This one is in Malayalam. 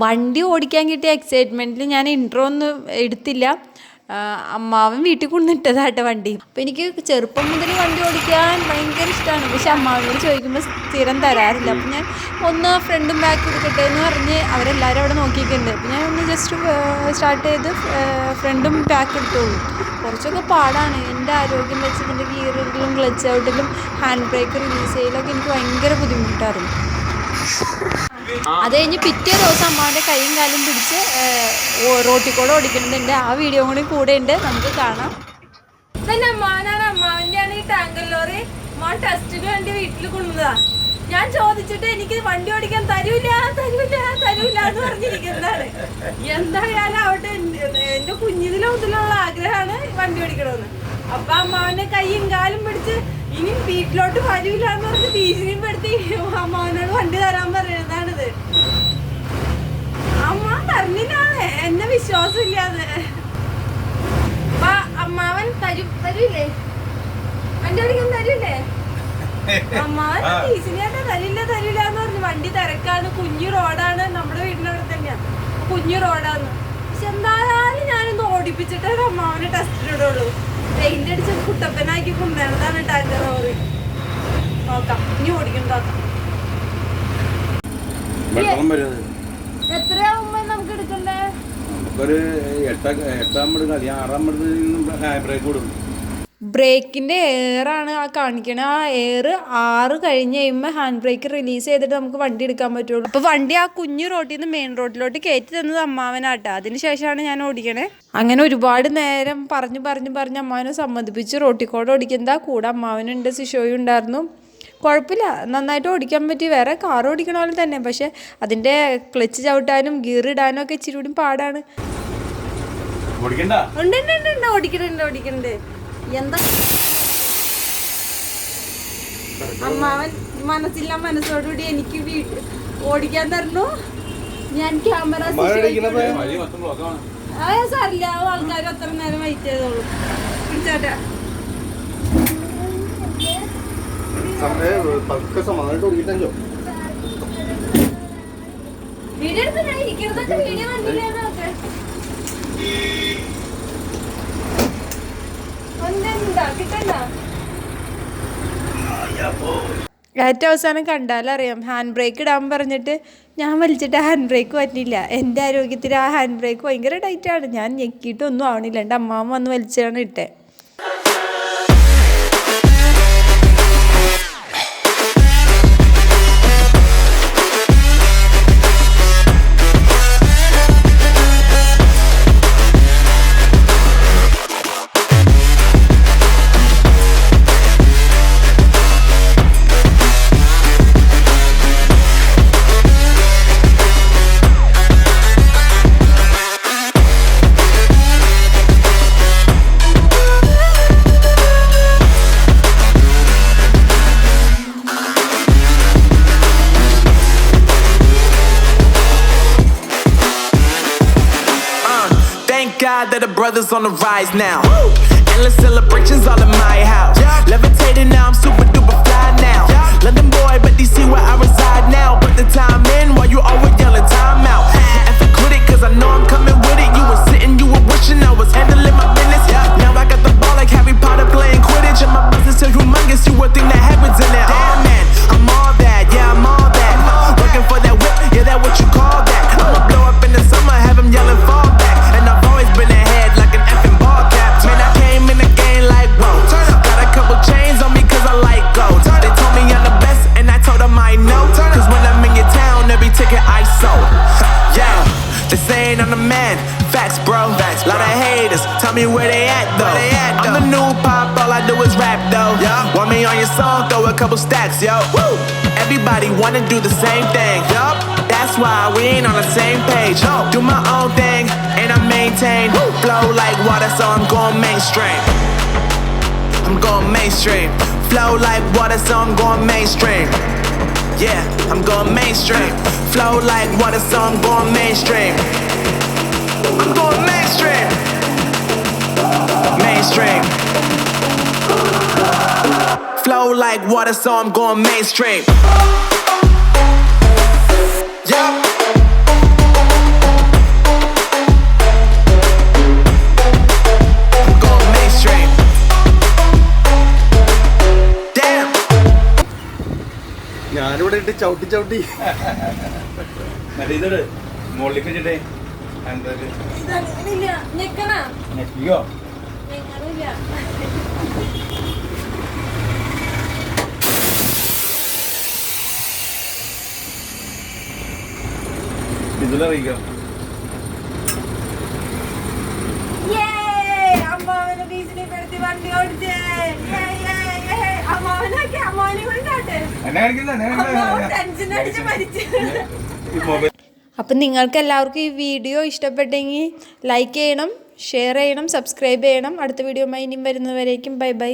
വണ്ടി ഓടിക്കാൻ കിട്ടിയ എക്സൈറ്റ്മെന്റിൽ ഞാൻ ഇൻട്രോ ഒന്നും എടുത്തില്ല. അമ്മാവൻ വീട്ടിൽ കൊണ്ടിട്ടതാട്ടെ വണ്ടി. അപ്പോൾ എനിക്ക് ചെറുപ്പം മുതൽ വണ്ടി ഓടിക്കാൻ ഭയങ്കര ഇഷ്ടമാണ് പക്ഷെ അമ്മാവനോട് ചോദിക്കുമ്പോൾ സ്ഥിരം തരാറില്ല. അപ്പം ഞാൻ ഒന്ന് ഫ്രണ്ടും ബാക്ക് എടുക്കട്ടെ എന്ന് പറഞ്ഞ് അവരെല്ലാവരും അവിടെ നോക്കിയിട്ടുണ്ട്. അപ്പം ഞാൻ ഒന്ന് ജസ്റ്റ് സ്റ്റാർട്ട് ചെയ്ത് ഫ്രണ്ടും ബാക്ക് എടുത്തോളൂ. കുറച്ചൊക്കെ പാടാണ്. എന്റെ ആരോഗ്യം വെച്ച് ഇതിന്റെ ഗിയറുകളിലും ക്ലച്ച് ഔട്ടിലും ഹാൻഡ് ബ്രേക്ക് റിലീസ് ചെയ്യലൊക്കെ എനിക്ക് ഭയങ്കര ബുദ്ധിമുട്ടായിരുന്നു. അത് കഴിഞ്ഞ് പിറ്റേ ദിവസം അമ്മാവന്റെ കൈയും കാലും പിടിച്ച് റോട്ടിൽ കൂടെ ഓടിക്കുന്നുണ്ട്. ആ വീഡിയോ കൂടി കൂടെ ഉണ്ട്. നമുക്ക് കാണാം. തന്നെ അമ്മാവനാണ്. അമ്മാവന്റെ ആണ് ഈ ടാങ്കർ ടെസ്റ്റിന് വേണ്ടി വീട്ടിൽ കൊണ്ടുവന്നതാ. ഞാൻ ചോദിച്ചിട്ട് എനിക്ക് വണ്ടി ഓടിക്കാൻ തരൂല തരൂല തരൂല എന്ന് പറഞ്ഞിരിക്കുന്നതാണ്. എന്തായാലും അവിടെ എന്റെ കുഞ്ഞിതിലെ മുതലുള്ള ആഗ്രഹമാണ് വണ്ടി ഓടിക്കണമെന്ന്. അപ്പൊ അമ്മാവന്റെ കൈയും കാലും പിടിച്ച് ഇനി വീട്ടിലോട്ട് വരൂല എന്ന് പറഞ്ഞ് ഭീഷണിപ്പെടുത്തി അമ്മാവനോട് വണ്ടി തരാൻ അമ്മ പറഞ്ഞില്ലാണ് എന്നെ വിശ്വാസമില്ലാതെ. അപ്പൊ അമ്മാവൻ തരൂ തരൂലേ? വണ്ടി ഓടിക്കാൻ തരൂലേ? അമ്മാവൻ ടീച്ചറിയാട്ടെ തരില്ല തരില്ല എന്ന് പറഞ്ഞു. വണ്ടി തിരക്കാണ് കുഞ്ഞു റോഡാണ് നമ്മുടെ വീടിന്റെ അവിടെ തന്നെയാണ് കുഞ്ഞു റോഡാണ് പക്ഷെ എന്തായാലും ഞാനൊന്ന് ഓടിപ്പിച്ചിട്ടേ അമ്മാവനെ ടെസ്റ്റിലിടുള്ളൂ പെയിന്റ് അടിച്ച് കുട്ടപ്പനാക്കി കൊണ്ടുവരുന്നതാണ് ടാങ്കർ റോഡ് നോക്കാം. ഇനി ഓടിക്കണം നോക്കാം. ഒരു എട്ട എട്ടാമ്പത് അധികം ആറാമ്പത് ബ്രേക്ക് കൊടുക്കും. ബ്രേക്കിന്റെ എയറാണ് ആ കാണിക്കണത് ആ എയർ ആറ് കഴിഞ്ഞ് കഴിയുമ്പോൾ ഹാൻഡ് ബ്രേക്ക് റിലീസ് ചെയ്തിട്ട് നമുക്ക് വണ്ടി എടുക്കാൻ പറ്റുള്ളൂ. അപ്പോൾ വണ്ടി ആ കുഞ്ഞു റോട്ടിൽ നിന്ന് മെയിൻ റോഡിലോട്ട് കയറ്റി തന്നത് അമ്മാവനാട്ടോ. അതിന് ശേഷമാണ് ഞാൻ ഓടിക്കണേ. അങ്ങനെ ഒരുപാട് നേരം പറഞ്ഞു പറഞ്ഞു പറഞ്ഞ് അമ്മാവനെ സമ്മതിപ്പിച്ച് റോട്ടിൽ കൂടെ കൂടെ അമ്മാവനുണ്ട് സിഷോയും ഉണ്ടായിരുന്നു. കുഴപ്പമില്ല. നന്നായിട്ട് ഓടിക്കാൻ പറ്റി. വേറെ കാർ ഓടിക്കണ പോലെ തന്നെ. പക്ഷേ അതിന്റെ ക്ലച്ച് ചവിട്ടാനും ഗിയർ ഇടാനും ഒക്കെ ഇച്ചിരി കൂടി പാടാണ്. ഓടിക്കണ്ട? ഉണ്ട് ഓടിക്കുന്നുണ്ട് എന്താ? അമ്മാവൻ മനസ്സില്ല മനസ്സോടുകൂടി എനിക്ക് വീട്ടിൽ ഓടിക്കാൻ തരണു ഞാൻ ക്യാമറ ആ സാറില്ല ആൾക്കാർ അത്ര നേരം വെയിറ്റ് ചെയ്തോളൂ. പിടിച്ചാട്ടെ പതുക്കെ സമാധാനമായിട്ട് ഓടിക്കിട്ടോ വീഡിയോ എടുത്ത് ഞാൻ ഇരിക്കുന്നതൊക്കെ വീഡിയോ കിട്ടണ്ട ഏറ്റവും അവസാനം കണ്ടാലറിയാം ഹാൻഡ് ബ്രേക്ക് ഇടാൻ പറഞ്ഞിട്ട് ഞാൻ വലിച്ചിട്ട് ഹാൻഡ് ബ്രേക്ക് പറ്റില്ല എന്റെ ആരോഗ്യത്തിൽ ആ ഹാൻഡ് ബ്രേക്ക് ഭയങ്കര ടൈറ്റാണ് ഞാൻ ഞെക്കിയിട്ടൊന്നും ആവണില്ല. എന്റെ അമ്മാവൻ വന്ന് വലിച്ചാണ് ഇട്ടേ. That the brothers on the rise now. Endless celebrations all in my house. Levitating now, I'm super duper fly now. London boy, but DC where I reside now. Put the time in while you always yelling time out. And for quit it, cause I know I'm coming song? Throw a couple stacks, yo. Woo! Everybody wanna do the same thing. Yup. That's why we ain't on the same page. No. Do my own thing and I maintain. Flow like water, so I'm going mainstream. I'm going mainstream. Flow like water, so I'm going mainstream. Yeah, I'm going mainstream. Flow like water, so I'm going mainstream. I'm going mainstream. Mainstream. flow like water, so I'm going mainstream. Yeah. ഞാനിവിടെ ഇട്ട് ചവിട്ടി ചവിട്ടി മുകളിലേക്ക് വെച്ചിട്ടേ എന്താ മൊബൈൽ അപ്പം നിങ്ങൾക്ക് എല്ലാവർക്കും ഈ വീഡിയോ ഇഷ്ടപ്പെട്ടെങ്കിൽ ലൈക്ക് ചെയ്യണം ഷെയർ ചെയ്യണം സബ്സ്ക്രൈബ് ചെയ്യണം. അടുത്ത വീഡിയോ ഇനിയും വരുന്നവരേക്കും ബൈ ബൈ.